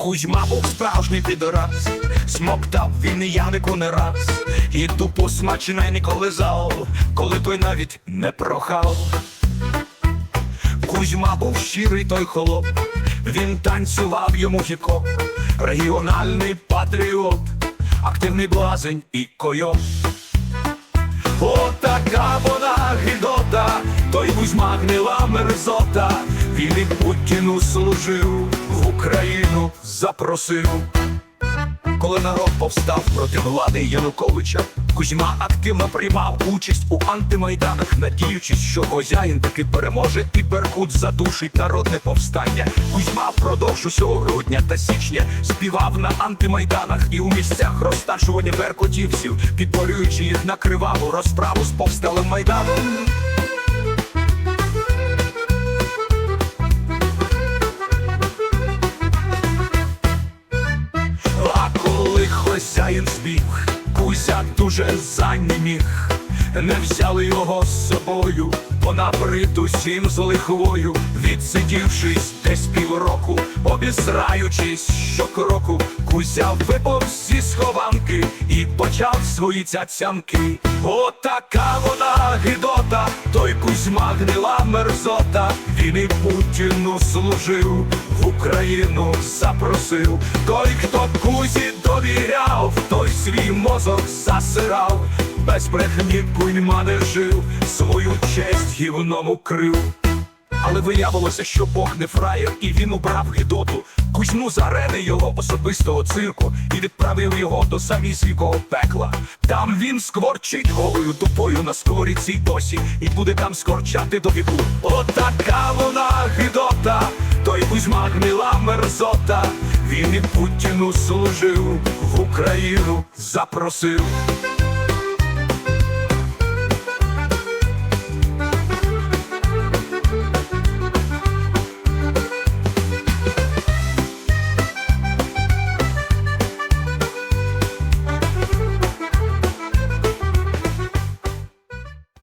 Кузьма був справжній підорас, смоктав він і Янику не раз, і тупо смачненько лизав, коли той навіть не прохав. Кузьма був щирий той холоп, він танцював йому хіп-хоп. Регіональний патріот, активний блазень і койот. Отака вона гідота, той Кузьма гнила мерзота, він і Путіну служив, Україну запросив. Коли народ повстав проти влади Януковича, Кузьма активно приймав участь у антимайданах, надіючись, що хозяїн таки переможе і Беркут задушить народне повстання. Кузьма впродовж усього грудня та січня співав на антимайданах і у місцях розташування беркутівців, підборюючи їх на криваву розправу з повсталим майданом. Коли хозяїн збіг, Кузя дуже заніміг, не взяли його з собою, бо набрид усім з лихвою, відсидівшись десь півроку, обізраючись щокроку, Кузя випав зі схованки і почав свої цяцянки. Отака вона гидота, той Кузьма гнила мерзота, він і Путіну служив, в Україну запросив. Той, хто Кузі довіряв, той свій мозок засирав, без брехні куйма не жив, свою честь гівном укрив. Але виявилося, що Бог не фраєр, і він убрав Гедоту, Кузьму з арени його особистого цирку і відправив його до самісінького пекла. Там він скворчить голою тупою на сковоріці й досі, і буде там скорчати до віку. Отака вона Гедота, той Кузьма гнила мерзота. Він і Путіну служив, в Україну запросив.